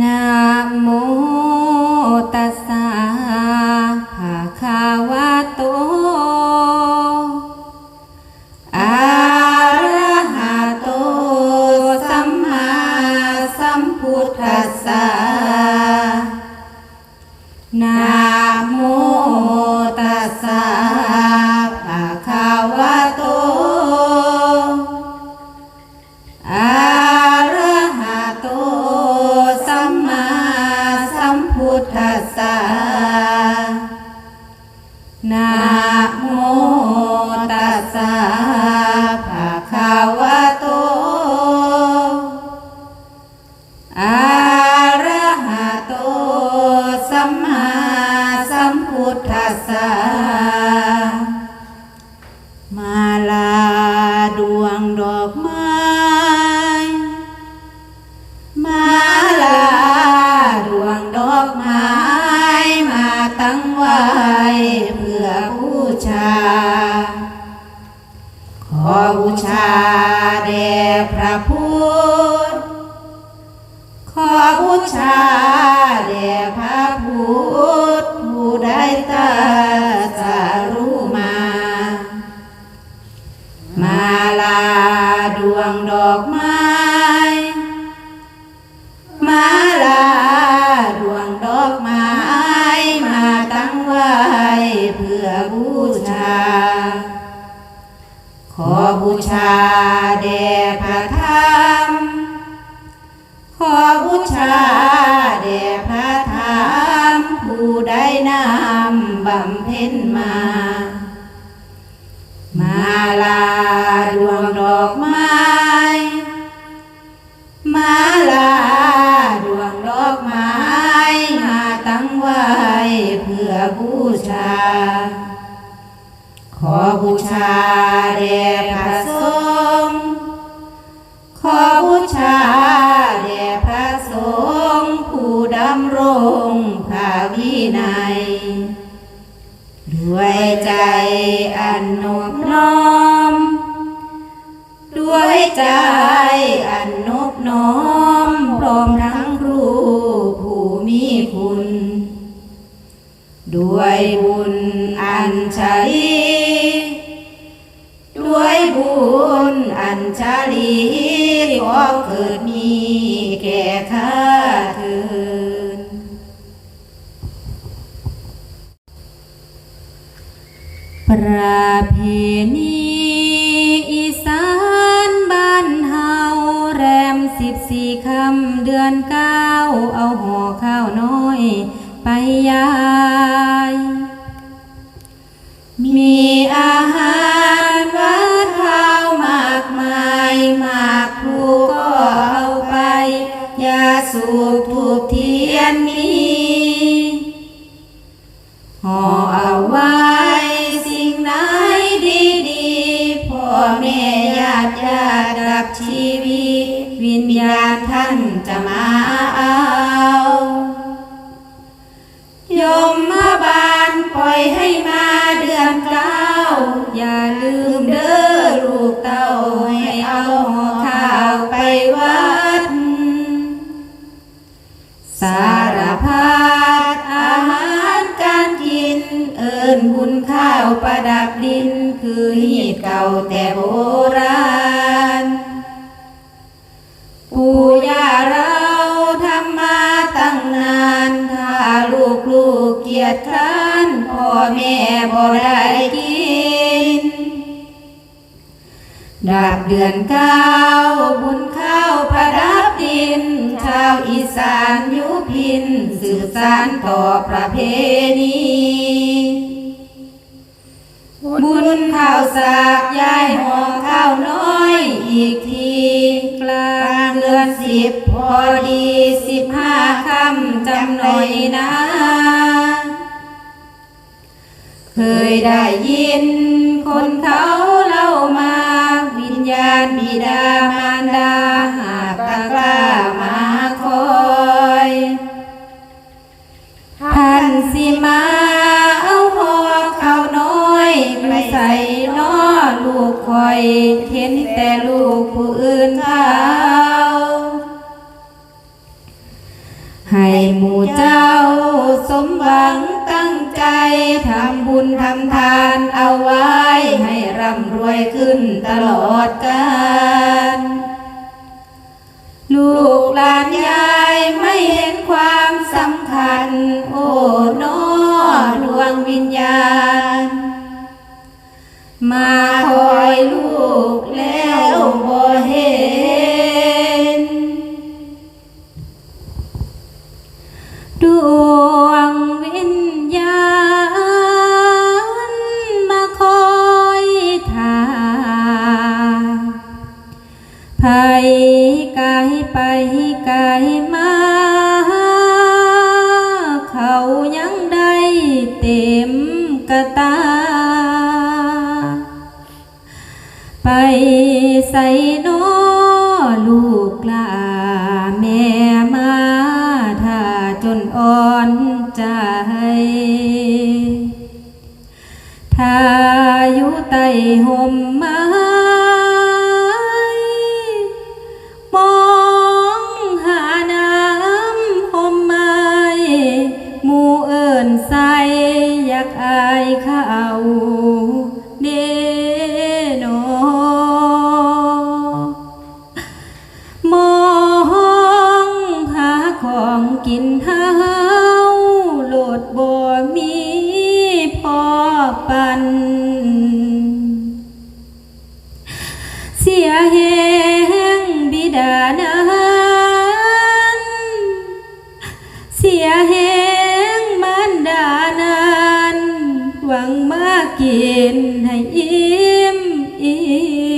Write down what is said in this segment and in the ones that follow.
นะโมตัส สานา ชา ขอบูชา แด่พระธรรม ขอบูชาแด่พระธรรม ผู้ได้นำบำเพ็ญมา มาลาดวงดอกไม้ มาลาดวงดอกไม้ มาตั้งไว้เพื่อบูชา ขอบูชาแด่พระ นนอบน้อม ด้วยใจอันนอบน้อม พร้อมทั้งครูผู้มีคุณ ด้วยบุญอัญช ประเพณีอีสานบ้านเฮาแรมสิบสี่คำเดือนเก้าเอาห่อข้าวน้อยไปยาย มีอาหารวัดข้าวมากมาย มากครูก็เอาไปยาสูบ แม่ญาติญาติรับชีวิต วิญญาณท่านจะมาเอายมมาบานปล่อยให้มาเดือนเก้า อย่าลืมเด้อลูกเต้าให้เอาหอข้าวไปวัด สารพัดอาหารการกิน เอิญบุญข้าวประดับดิน คือหีดเก่าแต่โบราณ ปู่ย่าเราทำมาตั้งนานถ้าลูกลูกเกียรติคร้านพ่อแม่บ่ได้กิน ดาบเดือนเก้าบุญข้าวประดับดิน ชาวอีสานยุพิน สืบสานต่อประเพณี สากยายห่อข้าวน้อยอีกทีกลางเดือนสิบพอดีสิบห้าคำจำหน่อยนะ เคยได้ยินคน อยเห็นแต่ลูกผู้อื่นเขาให้หมู่เจ้าสมหวังตั้งใจทำบุญทำทานเอาไว้ ให้ร่ำรวยขึ้นตลอดกาลลูกหลานยายไม่เห็นความสำคัญ โอ้นอดวงวิญญาณ มาคอยลูกแล้วบ่เห็น สียแหงมันดานานหวังมากินให้อิ่มอิ่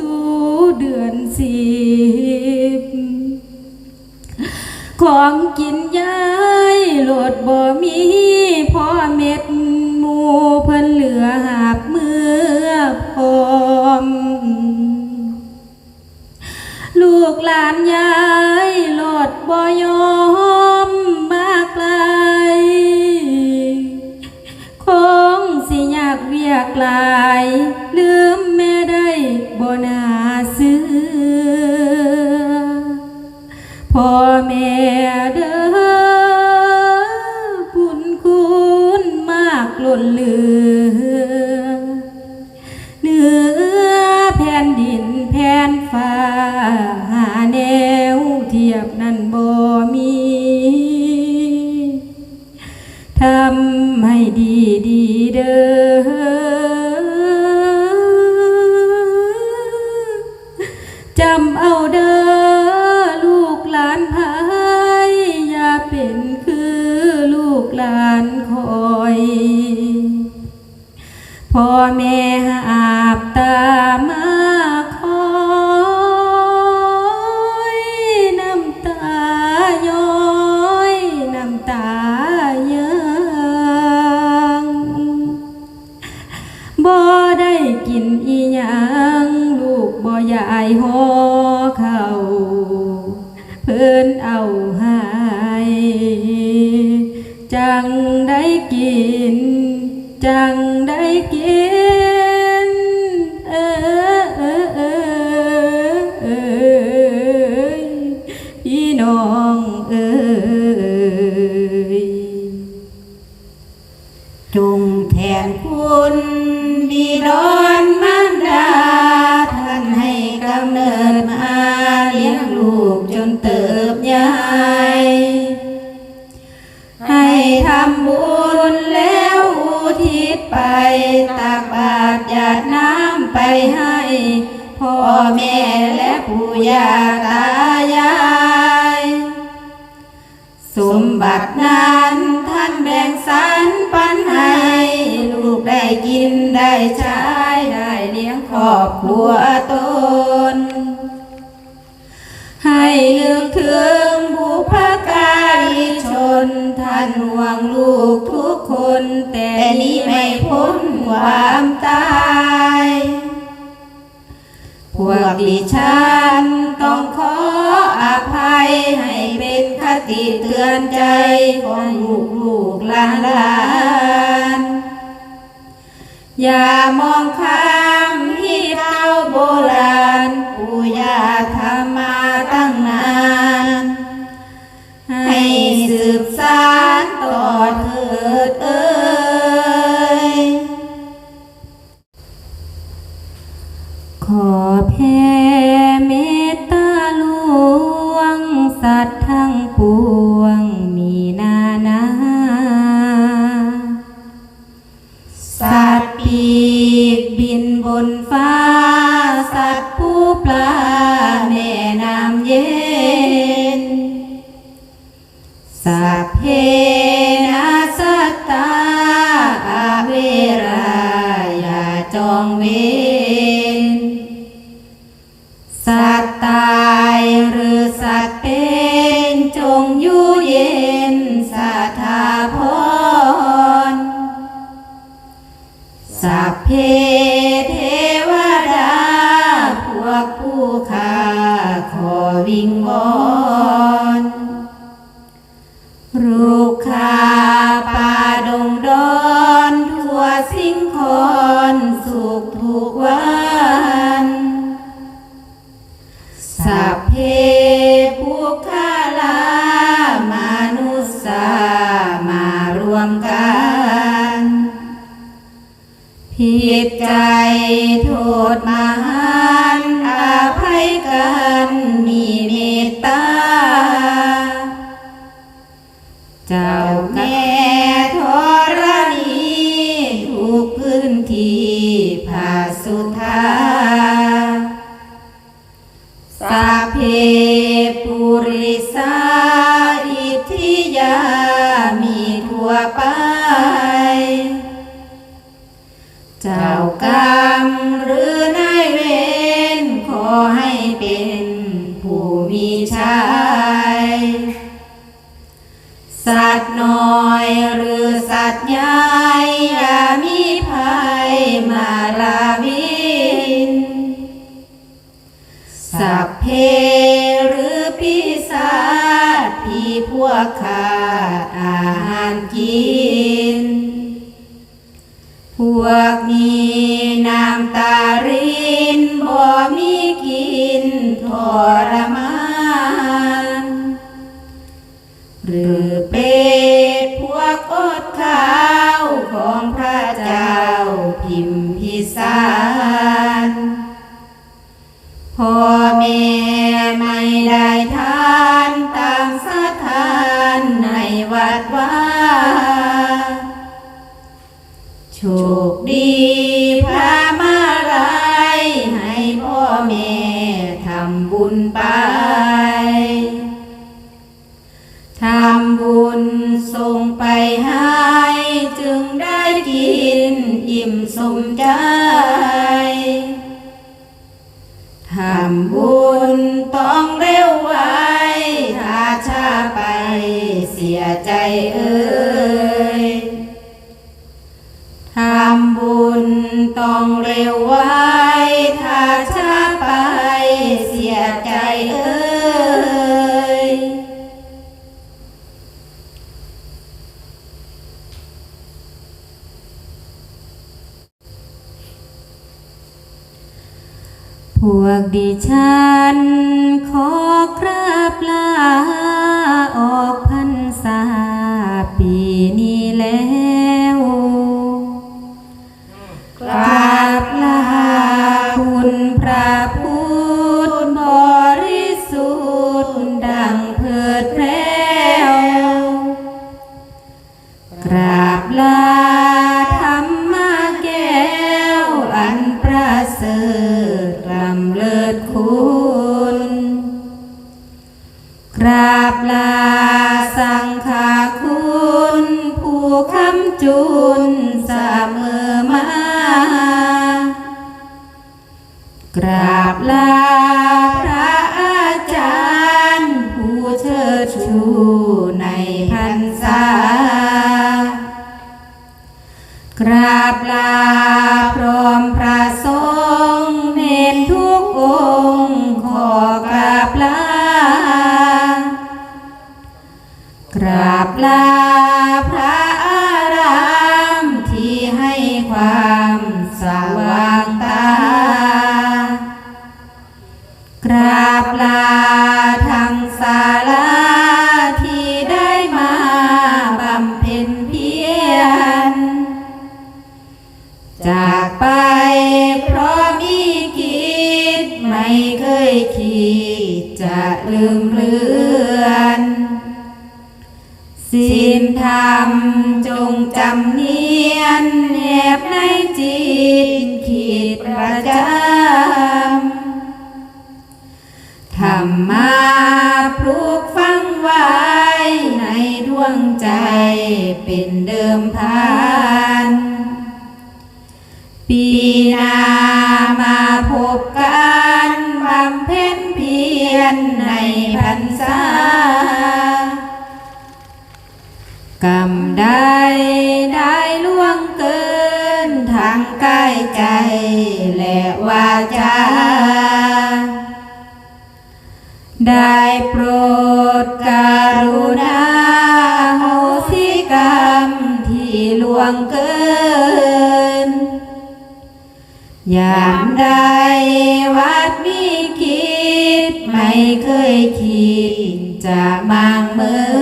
สู่เดือนสิบของกินย้ายโหลดบ่มีพ่อเม็ดหมูเพิ่นเหลือหาบเมื่อพร้อม ลูกหลานย้ายโหลดบ่ยอมมาไกลคงสิอยากเวียกลายลืม บ่นาเสือพ่อแม่เด้อบุญคุณมากล้นเหลือ หลานคอยพ่อแม่ และปู่ย่าตายาย สมบัตินั้นท่านแบ่งสรรปันให้ลูกได้กินได้ใช้ได้เลี้ยงครอบครัวตน ให้ลึกถึงบุพการีชน ท่านห่วงลูกทุกคน แต่นี้ไม่พ้นความตาย พวกดิฉันต้องขออภัยให้เป็นคติเตือนใจของลูกลูกหลาน อย่ามองข้า สัตว์น้อยหรือสัตว์ใหญ่ยามีภัยมาราวิน สัพเพหรือพิศาจพี่พวกข้าอาหารกิน พวกนี้น้ำตารินบ่มีกินทรมา จุนสามเมอมากราบลา ใจและวาจา ได้โปรดการุณาโหสิกรรมที่ล่วงเกิน ยามใดวัดมีคิด ไม่เคยคิดจะมางเมือ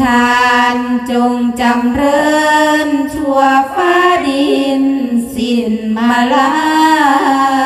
ทานจงจำเริญชั่วฟ้าดินสิ้นมาลา